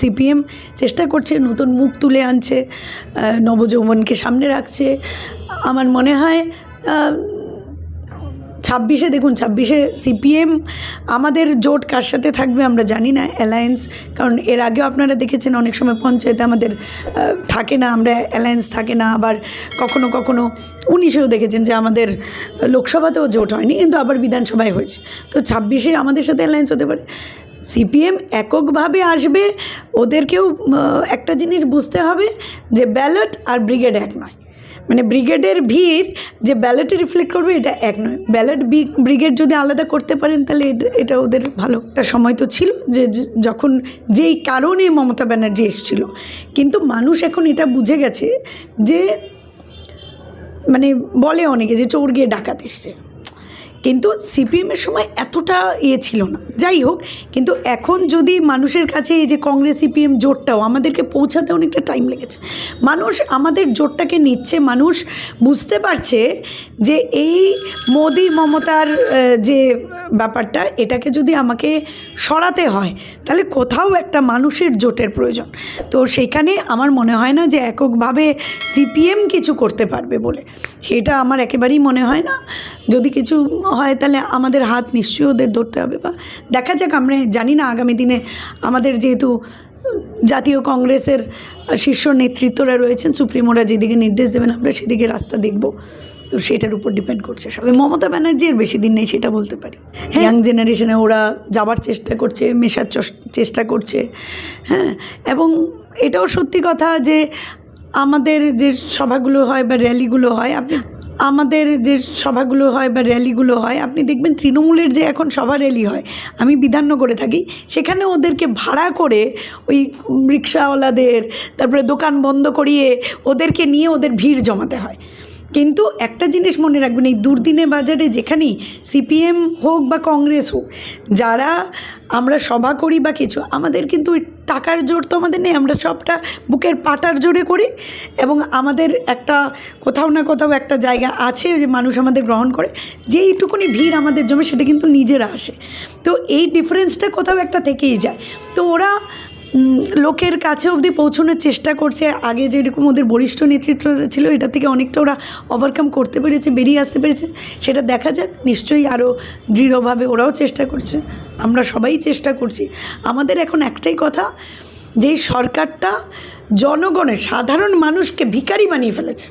CPM চেষ্টা করছে, নতুন মুখ তুলে আনছে নবযৌবনকে সামনে রাখছে। আমার মনে হয় ছাব্বিশে দেখুন, ছাব্বিশে সিপিএম আমাদের জোট কার সাথে থাকবে আমরা জানি না, অ্যালায়েন্স। কারণ এর আগেও আপনারা দেখেছেন অনেক সময় পঞ্চায়েতে আমাদের থাকে না, আমরা অ্যালায়েন্স থাকে না। আবার কখনো কখনো উনিশেও দেখেছেন যে আমাদের লোকসভাতেও জোট হয়নি, কিন্তু আবার বিধানসভায় হয়েছে। তো ছাব্বিশে আমাদের সাথে অ্যালায়েন্স হতে পারে। সিপিএম এককভাবে আসবে, ওদেরকেও একটা জিনিস বুঝতে হবে যে ব্যালট আর ব্রিগেড এক নয়। মানে ব্রিগেডের ভিড় যে ব্যালটে রিফ্লেক্ট করবে এটা এক নয়। ব্যালট ব্রিগেড যদি আলাদা করতে পারেন, তাহলে এটা- ওদের ভালো। একটা সময় তো ছিল যে- যখন যেই কারণে মমতা ব্যানার্জি এসেছিল। কিন্তু মানুষ এখন এটা বুঝে গেছে যে মানে বলে অনেকে যে চোর গিয়ে ডাকাত এসছে। কিন্তু সিপিএমের সময় এতটা ইয়ে ছিল না। যাই হোক, কিন্তু এখন যদি মানুষের কাছে এই যে কংগ্রেস, সিপিএম জোটটাও আমাদেরকে পৌঁছাতে অনেকটা টাইম লেগেছে। মানুষ আমাদের জোটটাকে নিচ্ছে, মানুষ বুঝতে পারছে যে এই মোদি মমতার যে ব্যাপারটা, এটাকে যদি আমাকে সরাতে হয়, তাহলে কোথাও একটা মানুষের জোটের প্রয়োজন। তো সেখানে আমার মনে হয় না যে এককভাবে সিপিএম কিছু করতে পারবে বলে। সেটা আমার একেবারেই মনে হয় না। যদি কিছু হয় তাহলে আমাদের হাত নিশ্চয়ই ওদের ধরতে হবে বা দেখা যাক আমরা জানি না আগামী দিনে আমাদের যেহেতু জাতীয় কংগ্রেসের শীর্ষ নেতৃত্বরা রয়েছেন সুপ্রিমোরা যেদিকে নির্দেশ দেবেন আমরা সেদিকে রাস্তা দেখব। তো সেটার উপর ডিপেন্ড করছে সবাই। মমতা ব্যানার্জির বেশি দিন নেই সেটা বলতে পারি। ইয়াং জেনারেশনে ওরা যাবার চেষ্টা করছে মেশার চেষ্টা করছে। হ্যাঁ এবং এটাও সত্যি কথা যে আমাদের যে সভাগুলো হয় বা র্যালিগুলো হয়, আপনি আমাদের যে সভাগুলো হয় বা র্যালিগুলো হয়, আপনি দেখবেন তৃণমূলের যে এখন সভা র্যালি হয়, আমি বিধাননগরে থাকি, সেখানে ওদেরকে ভাড়া করে ওই রিক্সাওয়ালাদের, তারপরে দোকান বন্ধ করিয়ে ওদেরকে নিয়ে ওদের ভিড় জমাতে হয়। কিন্তু একটা জিনিস মনে রাখবেন, এই দুর্দিনে বাজারে যেখানেই সিপিএম হোক বা কংগ্রেস হোক, যারা আমরা সভা করি বা কিছু, আমাদের কিন্তু টাকার জোর তো আমাদের নেই, আমরা সবটা বুকের পাটার জোরে করি এবং আমাদের একটা কোথাও না কোথাও একটা জায়গা আছে যে মানুষ আমাদের গ্রহণ করে, যেইটুকুনি ভিড় আমাদের জমে সেটা কিন্তু নিজেরা আসে। তো এই ডিফারেন্সটা কোথাও একটা থেকেই যায়। তো ওরা লোকের কাছে অবধি পৌঁছানোর চেষ্টা করছে। আগে যেরকম ওদের বরিষ্ঠ নেতৃত্ব ছিল, এটা থেকে অনেকটা ওরা ওভারকাম করতে পেরেছে, বেরিয়ে আসতে পেরেছে। সেটা দেখা যাক, নিশ্চয়ই আরও দৃঢ়ভাবে ওরাও চেষ্টা করছে। আমরা সবাই চেষ্টা করছি। আমাদের এখন একটাই কথা, যে সরকারটা জনগণের সাধারণ মানুষকে ভিখারি বানিয়ে ফেলেছে।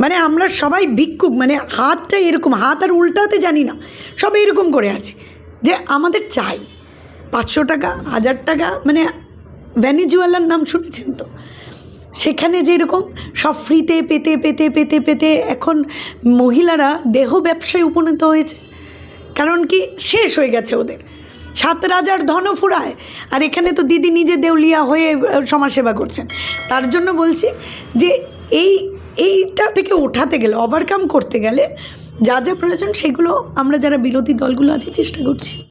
মানে আমরা সবাই ভিক্ষুক মানে হাতটা এরকম, হাত আর উল্টাতে জানি না, সব এরকম করে আছি। যে আমাদের চাই। পাঁচশো টাকা, হাজার টাকা মানে ভ্যানিজুয়ালার নাম শুনেছেন তো? সেখানে যেরকম সব ফ্রিতে পেতে পেতে পেতে পেতে এখন মহিলারা দেহ ব্যবসায় উপনীত হয়েছে। কারণ কি? শেষ হয়ে গেছে ওদের। সাত রাজার ধন ফুরায়। আর এখানে তো দিদি নিজে দেউলিয়া হয়ে সমাজসেবা করছেন। তার জন্য বলছি যে এই, এইটা থেকে ওঠাতে গেলে ওভারকাম করতে গেলে যা যা প্রয়োজন সেগুলো আমরা যারা বিরোধী দলগুলো আছে, চেষ্টা করছি।